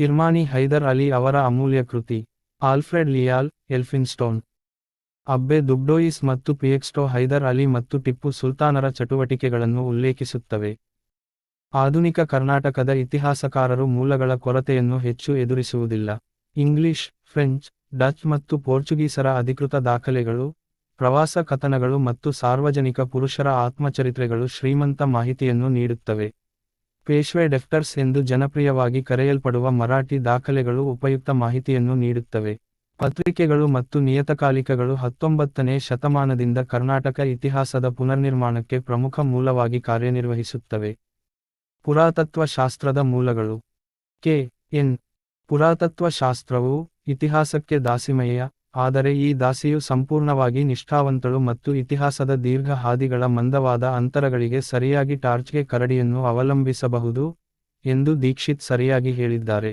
ಕಿರ್ಮಾನಿ ಹೈದರ್ ಅಲಿ ಅವರ ಅಮೂಲ್ಯ ಕೃತಿ, Alfred Lyall Elphinstone Abbe Dubois ಮತ್ತು ಪಿಯೆಕ್ಸ್ಟೋ ಹೈದರ್ ಅಲಿ ಮತ್ತು ಟಿಪ್ಪು ಸುಲ್ತಾನರ ಚಟುವಟಿಕೆಗಳನ್ನು ಉಲ್ಲೇಖಿಸುತ್ತವೆ. ಆಧುನಿಕ ಕರ್ನಾಟಕದ ಇತಿಹಾಸಕಾರರು ಮೂಲಗಳ ಕೊರತೆಯನ್ನು ಹೆಚ್ಚು ಎದುರಿಸುವುದಿಲ್ಲ. ಇಂಗ್ಲಿಷ್, ಫ್ರೆಂಚ್, ಡಚ್ ಮತ್ತು ಪೋರ್ಚುಗೀಸರ ಅಧಿಕೃತ ದಾಖಲೆಗಳು, ಪ್ರವಾಸ ಕಥನಗಳು ಮತ್ತು ಸಾರ್ವಜನಿಕ ಪುರುಷರ ಆತ್ಮಚರಿತ್ರೆಗಳು ಶ್ರೀಮಂತ ಮಾಹಿತಿಯನ್ನು ನೀಡುತ್ತವೆ. ಪೇಶ್ವೆ ಡೆಫ್ಟರ್ಸ್ ಎಂದು ಜನಪ್ರಿಯವಾಗಿ ಕರೆಯಲ್ಪಡುವ ಮರಾಠಿ ದಾಖಲೆಗಳು ಉಪಯುಕ್ತ ಮಾಹಿತಿಯನ್ನು ನೀಡುತ್ತವೆ. ಪತ್ರಿಕೆಗಳು ಮತ್ತು ನಿಯತಕಾಲಿಕಗಳು ಹತ್ತೊಂಬತ್ತನೇ ಶತಮಾನದಿಂದ ಕರ್ನಾಟಕ ಇತಿಹಾಸದ ಪುನರ್ನಿರ್ಮಾಣಕ್ಕೆ ಪ್ರಮುಖ ಮೂಲವಾಗಿ ಕಾರ್ಯನಿರ್ವಹಿಸುತ್ತವೆ. ಪುರಾತತ್ವ ಶಾಸ್ತ್ರದ ಮೂಲಗಳು. ಕೆ. ಎನ್. ಪುರಾತತ್ವ ಶಾಸ್ತ್ರವು ಇತಿಹಾಸಕ್ಕೆ ದಾಸಿಮಯ್ಯ ಆದರೆ ಈ ದಾಸಿಯು ಸಂಪೂರ್ಣವಾಗಿ ನಿಷ್ಠಾವಂತಳು ಮತ್ತು ಇತಿಹಾಸದ ದೀರ್ಘ ಹಾದಿಗಳ ಮಂದವಾದ ಅಂತರಗಳಿಗೆ ಸರಿಯಾಗಿ ಟಾರ್ಚ್ಗೆ ಕರಡಿಯನ್ನು ಅವಲಂಬಿಸಬಹುದು ಎಂದು ದೀಕ್ಷಿತ್ ಸರಿಯಾಗಿ ಹೇಳಿದ್ದಾರೆ.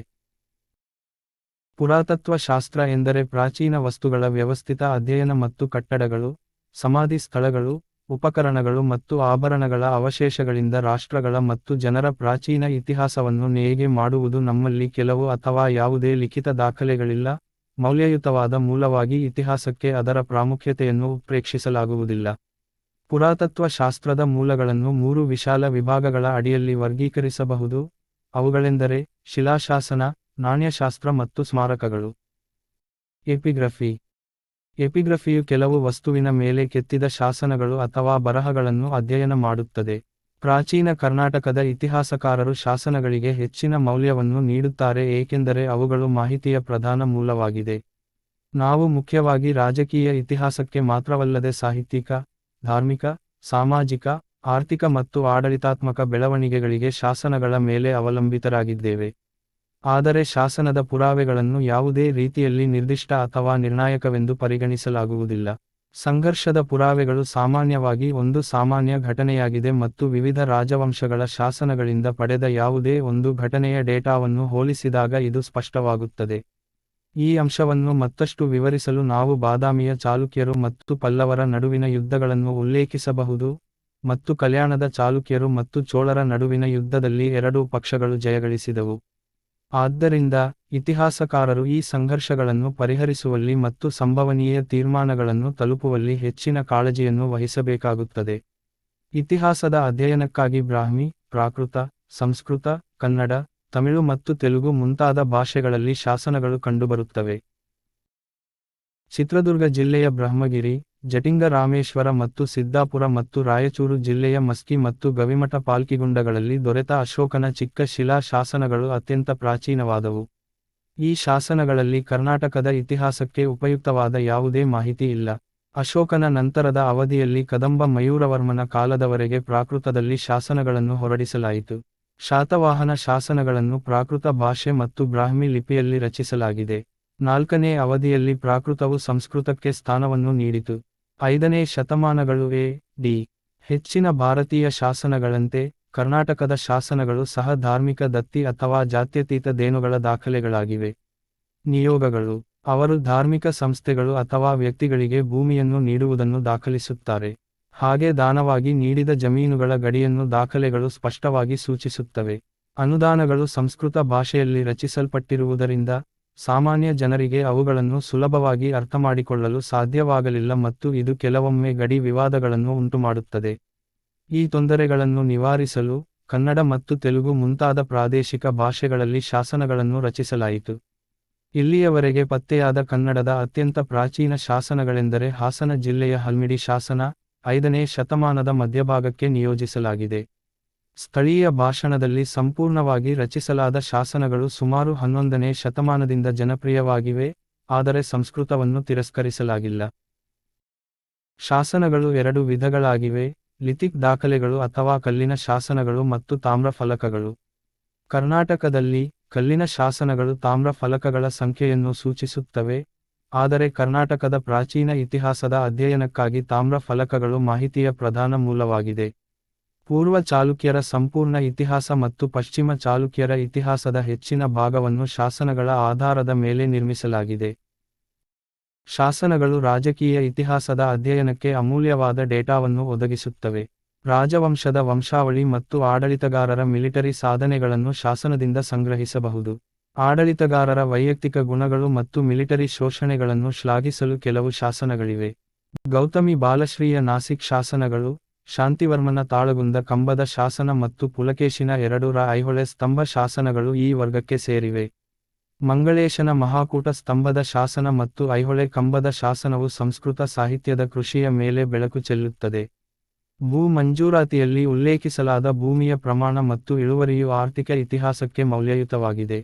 ಪುರಾತತ್ವ ಶಾಸ್ತ್ರ ಎಂದರೆ ಪ್ರಾಚೀನ ವಸ್ತುಗಳ ವ್ಯವಸ್ಥಿತ ಅಧ್ಯಯನ ಮತ್ತು ಕಟ್ಟಡಗಳು, ಸಮಾಧಿ ಸ್ಥಳಗಳು, ಉಪಕರಣಗಳು ಮತ್ತು ಆಭರಣಗಳ ಅವಶೇಷಗಳಿಂದ ರಾಷ್ಟ್ರಗಳ ಮತ್ತು ಜನರ ಪ್ರಾಚೀನ ಇತಿಹಾಸವನ್ನು ನೇಯ್ಗೆ ಮಾಡುವುದು ನಮ್ಮಲ್ಲಿ ಕೆಲವು ಅಥವಾ ಯಾವುದೇ ಲಿಖಿತ ದಾಖಲೆಗಳಿಲ್ಲ. ಮೌಲ್ಯಯುತವಾದ ಮೂಲವಾಗಿ ಇತಿಹಾಸಕ್ಕೆ ಅದರ ಪ್ರಾಮುಖ್ಯತೆಯನ್ನು ಉತ್ಪ್ರೇಕ್ಷಿಸಲಾಗುವುದಿಲ್ಲ ಪುರಾತತ್ವ ಶಾಸ್ತ್ರದ ಮೂಲಗಳನ್ನು ಮೂರು ವಿಶಾಲ ವಿಭಾಗಗಳ ಅಡಿಯಲ್ಲಿ ವರ್ಗೀಕರಿಸಬಹುದು, ಅವುಗಳೆಂದರೆ ಶಿಲಾಶಾಸನ, ನಾಣ್ಯಶಾಸ್ತ್ರ ಮತ್ತು ಸ್ಮಾರಕಗಳು. ಎಪಿಗ್ರಫಿ. ಎಪಿಗ್ರಫಿಯು ಕೆಲವು ವಸ್ತುವಿನ ಮೇಲೆ ಕೆತ್ತಿದ ಶಾಸನಗಳು ಅಥವಾ ಬರಹಗಳನ್ನು ಅಧ್ಯಯನ ಮಾಡುತ್ತದೆ. ಪ್ರಾಚೀನ ಕರ್ನಾಟಕದ ಇತಿಹಾಸಕಾರರು ಶಾಸನಗಳಿಗೆ ಹೆಚ್ಚಿನ ಮೌಲ್ಯವನ್ನು ನೀಡುತ್ತಾರೆ ಏಕೆಂದರೆ ಅವುಗಳು ಮಾಹಿತಿಯ ಪ್ರಧಾನ ಮೂಲವಾಗಿದೆ. ನಾವು ಮುಖ್ಯವಾಗಿ ರಾಜಕೀಯ ಇತಿಹಾಸಕ್ಕೆ ಮಾತ್ರವಲ್ಲದೆ ಸಾಹಿತ್ಯಿಕ, ಧಾರ್ಮಿಕ, ಸಾಮಾಜಿಕ, ಆರ್ಥಿಕ ಮತ್ತು ಆಡಳಿತಾತ್ಮಕ ಬೆಳವಣಿಗೆಗಳಿಗೆ ಶಾಸನಗಳ ಮೇಲೆ ಅವಲಂಬಿತರಾಗಿದ್ದೇವೆ. ಆದರೆ ಶಾಸನದ ಪುರಾವೆಗಳನ್ನು ಯಾವುದೇ ರೀತಿಯಲ್ಲಿ ನಿರ್ದಿಷ್ಟ ಅಥವಾ ನಿರ್ಣಾಯಕವೆಂದು ಪರಿಗಣಿಸಲಾಗುವುದಿಲ್ಲ. ಸಂಘರ್ಷದ ಪುರಾವೆಗಳು ಸಾಮಾನ್ಯವಾಗಿ ಒಂದು ಸಾಮಾನ್ಯ ಘಟನೆಯಾಗಿದೆ ಮತ್ತು ವಿವಿಧ ರಾಜವಂಶಗಳ ಶಾಸನಗಳಿಂದ ಪಡೆದ ಯಾವುದೇ ಒಂದು ಘಟನೆಯ ಡೇಟಾವನ್ನು ಹೋಲಿಸಿದಾಗ ಇದು ಸ್ಪಷ್ಟವಾಗುತ್ತದೆ. ಈ ಅಂಶವನ್ನು ಮತ್ತಷ್ಟು ವಿವರಿಸಲು ನಾವು ಬಾದಾಮಿಯ ಚಾಲುಕ್ಯರು ಮತ್ತು ಪಲ್ಲವರ ನಡುವಿನ ಯುದ್ಧಗಳನ್ನು ಉಲ್ಲೇಖಿಸಬಹುದು ಮತ್ತು ಕಲ್ಯಾಣದ ಚಾಲುಕ್ಯರು ಮತ್ತು ಚೋಳರ ನಡುವಿನ ಯುದ್ಧದಲ್ಲಿ ಎರಡೂ ಪಕ್ಷಗಳು ಜಯಗಳಿಸಿದವು. ಆದ್ದರಿಂದ ಇತಿಹಾಸಕಾರರು ಈ ಸಂಘರ್ಷಗಳನ್ನು ಪರಿಹರಿಸುವಲ್ಲಿ ಮತ್ತು ಸಂಭವನೀಯ ತೀರ್ಮಾನಗಳನ್ನು ತಲುಪುವಲ್ಲಿ ಹೆಚ್ಚಿನ ಕಾಳಜಿಯನ್ನು ವಹಿಸಬೇಕಾಗುತ್ತದೆ. ಇತಿಹಾಸದ ಅಧ್ಯಯನಕ್ಕಾಗಿ ಬ್ರಾಹ್ಮಿ, ಪ್ರಾಕೃತ, ಸಂಸ್ಕೃತ, ಕನ್ನಡ, ತಮಿಳು ಮತ್ತು ತೆಲುಗು ಮುಂತಾದ ಭಾಷೆಗಳಲ್ಲಿ ಶಾಸನಗಳು ಕಂಡುಬರುತ್ತವೆ. ಚಿತ್ರದುರ್ಗ ಜಿಲ್ಲೆಯ ಬ್ರಹ್ಮಗಿರಿ ಜಟಿಂಗ ರಾಮೇಶ್ವರ ಮತ್ತು ಸಿದ್ದಾಪುರ ಮತ್ತು ರಾಯಚೂರು ಜಿಲ್ಲೆಯ ಮಸ್ಕಿ ಮತ್ತು ಗವಿಮಠ ಪಾಲ್ಕಿಗುಂಡಗಳಲ್ಲಿ ದೊರೆತ ಅಶೋಕನ ಚಿಕ್ಕ ಶಿಲಾ ಶಾಸನಗಳು ಅತ್ಯಂತ ಪ್ರಾಚೀನವಾದವು. ಈ ಶಾಸನಗಳಲ್ಲಿ ಕರ್ನಾಟಕದ ಇತಿಹಾಸಕ್ಕೆ ಉಪಯುಕ್ತವಾದ ಯಾವುದೇ ಮಾಹಿತಿ ಇಲ್ಲ. ಅಶೋಕನ ನಂತರದ ಅವಧಿಯಲ್ಲಿ ಕದಂಬ ಮಯೂರವರ್ಮನ ಕಾಲದವರೆಗೆ ಪ್ರಾಕೃತದಲ್ಲಿ ಶಾಸನಗಳನ್ನು ಹೊರಡಿಸಲಾಯಿತು. ಶಾತವಾಹನ ಶಾಸನಗಳನ್ನು ಪ್ರಾಕೃತ ಭಾಷೆ ಮತ್ತು ಬ್ರಾಹ್ಮಿ ಲಿಪಿಯಲ್ಲಿ ರಚಿಸಲಾಗಿದೆ. ನಾಲ್ಕನೇ ಅವಧಿಯಲ್ಲಿ ಪ್ರಾಕೃತವು ಸಂಸ್ಕೃತಕ್ಕೆ ಸ್ಥಾನವನ್ನು ನೀಡಿತು. ಐದನೇ ಶತಮಾನಗಳು ಎ, ಡಿ. ಹೆಚ್ಚಿನ ಭಾರತೀಯ ಶಾಸನಗಳಂತೆ, ಕರ್ನಾಟಕದ ಶಾಸನಗಳು ಸಹ ಧಾರ್ಮಿಕ ದತ್ತಿ ಅಥವಾ ಜಾತ್ಯತೀತ ದೇನುಗಳ ದಾಖಲೆಗಳಾಗಿವೆ. ನಿಯೋಗಗಳು, ಅವರು ಧಾರ್ಮಿಕ ಸಂಸ್ಥೆಗಳು ಅಥವಾ ವ್ಯಕ್ತಿಗಳಿಗೆ ಭೂಮಿಯನ್ನು ನೀಡುವುದನ್ನು ದಾಖಲಿಸುತ್ತಾರೆ. ಹಾಗೆ ದಾನವಾಗಿ ನೀಡಿದ ಜಮೀನುಗಳ ಗಡಿಯನ್ನು ದಾಖಲೆಗಳು ಸ್ಪಷ್ಟವಾಗಿ ಸೂಚಿಸುತ್ತವೆ. ಅನುದಾನಗಳು ಸಂಸ್ಕೃತ ಭಾಷೆಯಲ್ಲಿ ರಚಿಸಲ್ಪಟ್ಟಿರುವುದರಿಂದ ಸಾಮಾನ್ಯ ಜನರಿಗೆ ಅವುಗಳನ್ನು ಸುಲಭವಾಗಿ ಅರ್ಥಮಾಡಿಕೊಳ್ಳಲು ಸಾಧ್ಯವಾಗಲಿಲ್ಲ ಮತ್ತು ಇದು ಕೆಲವೊಮ್ಮೆ ಗಡಿ ವಿವಾದಗಳನ್ನು ಉಂಟುಮಾಡುತ್ತದೆ. ಈ ತೊಂದರೆಗಳನ್ನು ನಿವಾರಿಸಲು ಕನ್ನಡ ಮತ್ತು ತೆಲುಗು ಮುಂತಾದ ಪ್ರಾದೇಶಿಕ ಭಾಷೆಗಳಲ್ಲಿ ಶಾಸನಗಳನ್ನು ರಚಿಸಲಾಯಿತು. ಇಲ್ಲಿಯವರೆಗೆ ಪತ್ತೆಯಾದ ಕನ್ನಡದ ಅತ್ಯಂತ ಪ್ರಾಚೀನ ಶಾಸನಗಳೆಂದರೆ ಹಾಸನ ಜಿಲ್ಲೆಯ ಹಲ್ಮಿಡಿ ಶಾಸನ, ಐದನೇ ಶತಮಾನದ ಮಧ್ಯಭಾಗಕ್ಕೆ ನಿಯೋಜಿಸಲಾಗಿದೆ. ಸ್ಥಳೀಯ ಭಾಷಣದಲ್ಲಿ ಸಂಪೂರ್ಣವಾಗಿ ರಚಿಸಲಾದ ಶಾಸನಗಳು ಸುಮಾರು ಹನ್ನೊಂದನೇ ಶತಮಾನದಿಂದ ಜನಪ್ರಿಯವಾಗಿವೆ, ಆದರೆ ಸಂಸ್ಕೃತವನ್ನು ತಿರಸ್ಕರಿಸಲಾಗಿಲ್ಲ. ಶಾಸನಗಳು ಎರಡು ವಿಧಗಳಾಗಿವೆ, ಲಿಥಿಕ್ ದಾಖಲೆಗಳು ಅಥವಾ ಕಲ್ಲಿನ ಶಾಸನಗಳು ಮತ್ತು ತಾಮ್ರ ಫಲಕಗಳು. ಕರ್ನಾಟಕದಲ್ಲಿ ಕಲ್ಲಿನ ಶಾಸನಗಳು ತಾಮ್ರ ಫಲಕಗಳ ಸಂಖ್ಯೆಯನ್ನು ಸೂಚಿಸುತ್ತವೆ, ಆದರೆ ಕರ್ನಾಟಕದ ಪ್ರಾಚೀನ ಇತಿಹಾಸದ ಅಧ್ಯಯನಕ್ಕಾಗಿ ತಾಮ್ರ ಫಲಕಗಳು ಮಾಹಿತಿಯ ಪ್ರಧಾನ ಮೂಲವಾಗಿದೆ. ಪೂರ್ವ ಚಾಲುಕ್ಯರ ಸಂಪೂರ್ಣ ಇತಿಹಾಸ ಮತ್ತು ಪಶ್ಚಿಮ ಚಾಲುಕ್ಯರ ಇತಿಹಾಸದ ಹೆಚ್ಚಿನ ಭಾಗವನ್ನು ಶಾಸನಗಳ ಆಧಾರದ ಮೇಲೆ ನಿರ್ಮಿಸಲಾಗಿದೆ. ಶಾಸನಗಳು ರಾಜಕೀಯ ಇತಿಹಾಸದ ಅಧ್ಯಯನಕ್ಕೆ ಅಮೂಲ್ಯವಾದ ಡೇಟಾವನ್ನು ಒದಗಿಸುತ್ತವೆ. ರಾಜವಂಶದ ವಂಶಾವಳಿ ಮತ್ತು ಆಡಳಿತಗಾರರ ಮಿಲಿಟರಿ ಸಾಧನೆಗಳನ್ನು ಶಾಸನದಿಂದ ಸಂಗ್ರಹಿಸಬಹುದು. ಆಡಳಿತಗಾರರ ವೈಯಕ್ತಿಕ ಗುಣಗಳು ಮತ್ತು ಮಿಲಿಟರಿ ಶೋಷಣೆಗಳನ್ನು ಶ್ಲಾಘಿಸಲು ಕೆಲವು ಶಾಸನಗಳಿವೆ. ಗೌತಮಿ ಬಾಲಶ್ರೀಯ ನಾಸಿಕ್ ಶಾಸನಗಳು ಶಾಂತಿವರ್ಮನ ತಾಳಗುಂದ ಕಂಬದ ಶಾಸನ ಮತ್ತು ಪುಲಕೇಶಿನ ಎರಡೂರ ಐಹೊಳೆ ಸ್ತಂಭ ಶಾಸನಗಳು ಈ ವರ್ಗಕ್ಕೆ ಸೇರಿವೆ. ಮಂಗಳೇಶನ ಮಹಾಕೂಟ ಸ್ತಂಭದ ಶಾಸನ ಮತ್ತು ಐಹೊಳೆ ಕಂಬದ ಶಾಸನವು ಸಂಸ್ಕೃತ ಸಾಹಿತ್ಯದ ಕೃಷಿಯ ಮೇಲೆ ಬೆಳಕು ಚೆಲ್ಲುತ್ತದೆ. ಭೂ ಮಂಜೂರಾತಿಯಲ್ಲಿ ಉಲ್ಲೇಖಿಸಲಾದ ಭೂಮಿಯ ಪ್ರಮಾಣ ಮತ್ತು ಇಳುವರಿಯು ಆರ್ಥಿಕ ಇತಿಹಾಸಕ್ಕೆ ಮೌಲ್ಯಯುತವಾಗಿದೆ.